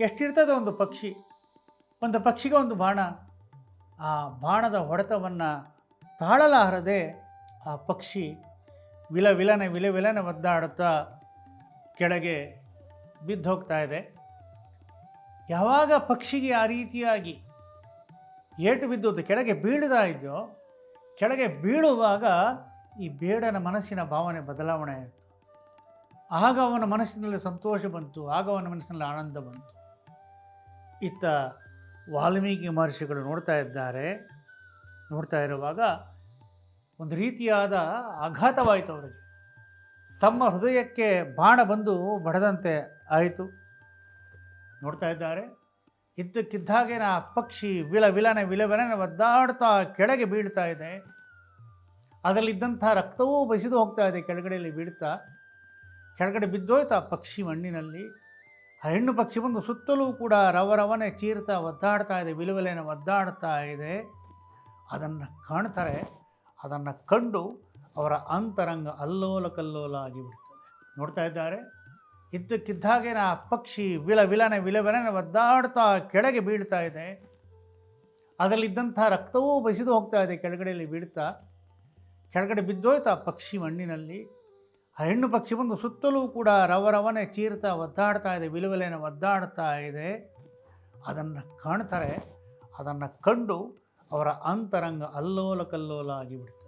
ಎಷ್ಟಿರ್ತದೆ ಒಂದು ಪಕ್ಷಿ? ಒಂದು ಪಕ್ಷಿಗೆ ಒಂದು ಬಾಣ. ಆ ಬಾಣದ ಹೊಡೆತವನ್ನು ತಾಳಲಾರದೆ ಆ ಪಕ್ಷಿ ವಿಲ ವಿಲನೆ ವಿಲ ವಿಲನೆ ಒದ್ದಾಡುತ್ತಾ ಕೆಳಗೆ ಬಿದ್ದು ಹೋಗ್ತಾ ಇದೆ. ಯಾವಾಗ ಪಕ್ಷಿಗೆ ಆ ರೀತಿಯಾಗಿ ಏಟು ಬಿದ್ದದ್ದು ಕೆಳಗೆ ಬೀಳದ ಇದೆಯೋ, ಕೆಳಗೆ ಬೀಳುವಾಗ ಈ ಬೇಡನ ಮನಸ್ಸಿನ ಭಾವನೆ ಬದಲಾವಣೆ ಆಯಿತು. ಆಗ ಅವನ ಮನಸ್ಸಿನಲ್ಲಿ ಸಂತೋಷ ಬಂತು, ಆಗ ಅವನ ಮನಸ್ಸಿನಲ್ಲಿ ಆನಂದ ಬಂತು. ಇತ್ತ ವಾಲ್ಮೀಕಿ ಮಹರ್ಷಿಗಳು ನೋಡ್ತಾ ಇದ್ದಾರೆ, ನೋಡ್ತಾ ಇರುವಾಗ ಒಂದು ರೀತಿಯಾದ ಆಘಾತವಾಯಿತು ಅವರಿಗೆ. ತಮ್ಮ ಹೃದಯಕ್ಕೆ ಬಾಣ ಬಂದು ಬಡದಂತೆ ಆಯಿತು. ನೋಡ್ತಾ ಇದ್ದಾರೆ, ಇದ್ದಕ್ಕಿದ್ದಾಗೆ ಆ ಪಕ್ಷಿ ವಿಲ ವಿಲನೆ ವಿಲ ವಿಲನೆ ಒದ್ದಾಡ್ತಾ ಕೆಳಗೆ ಬೀಳ್ತಾ ಇದೆ. ಅದರಲ್ಲಿದ್ದಂಥ ರಕ್ತವೂ ಬಸಿದು ಹೋಗ್ತಾ ಇದೆ, ಕೆಳಗಡೆಯಲ್ಲಿ ಬೀಳ್ತಾ. ಕೆಳಗಡೆ ಬಿದ್ದೋಯ್ತು ಆ ಪಕ್ಷಿ ಮಣ್ಣಿನಲ್ಲಿ. ಆ ಹೆಣ್ಣು ಪಕ್ಷಿ ಬಂದು ಸುತ್ತಲೂ ಕೂಡ ರವರವನೆ ಚೀರ್ತಾ ಒದ್ದಾಡ್ತಾ ಇದೆ ವಿಲುವಲೆನ ಒದ್ದಾಡ್ತಾ ಇದೆ. ಅದನ್ನು ಕಾಣ್ತಾರೆ, ಅದನ್ನು ಕಂಡು ಅವರ ಅಂತರಂಗ ಅಲ್ಲೋಲ ಕಲ್ಲೋಲ ಆಗಿಬಿಡ್ತದೆ. ನೋಡ್ತಾ ಇದ್ದಾರೆ ಇದ್ದಕ್ಕಿದ್ದಾಗೆ ಆ ಪಕ್ಷಿ ವಿಲ ವಿಲನೆ ವಿಲ ವಿಲನೆ ಒದ್ದಾಡ್ತಾ ಕೆಳಗೆ ಬೀಳ್ತಾ ಇದೆ. ಅದರಲ್ಲಿದ್ದಂಥ ರಕ್ತವೂ ಬಸಿದು ಹೋಗ್ತಾ ಇದೆ, ಕೆಳಗಡೆಯಲ್ಲಿ ಬೀಳ್ತಾ. ಕೆಳಗಡೆ ಬಿದ್ದೋಯ್ತು ಆ ಪಕ್ಷಿ ಮಣ್ಣಿನಲ್ಲಿ. ಹೆಣ್ಣು ಪಕ್ಷಿ ಬಂದು ಸುತ್ತಲೂ ಕೂಡ ರವರವನೆ ಚೀರ್ತಾ ಒದ್ದಾಡ್ತಾ ಇದೆ ವಿಲುವಲೆಯನ್ನು ಒದ್ದಾಡ್ತಾ ಇದೆ. ಅದನ್ನು ಕಾಣ್ತಾರೆ, ಅದನ್ನು ಕಂಡು ಅವರ ಅಂತರಂಗ ಅಲ್ಲೋಲ ಕಲ್ಲೋಲ ಆಗಿಬಿಡ್ತದೆ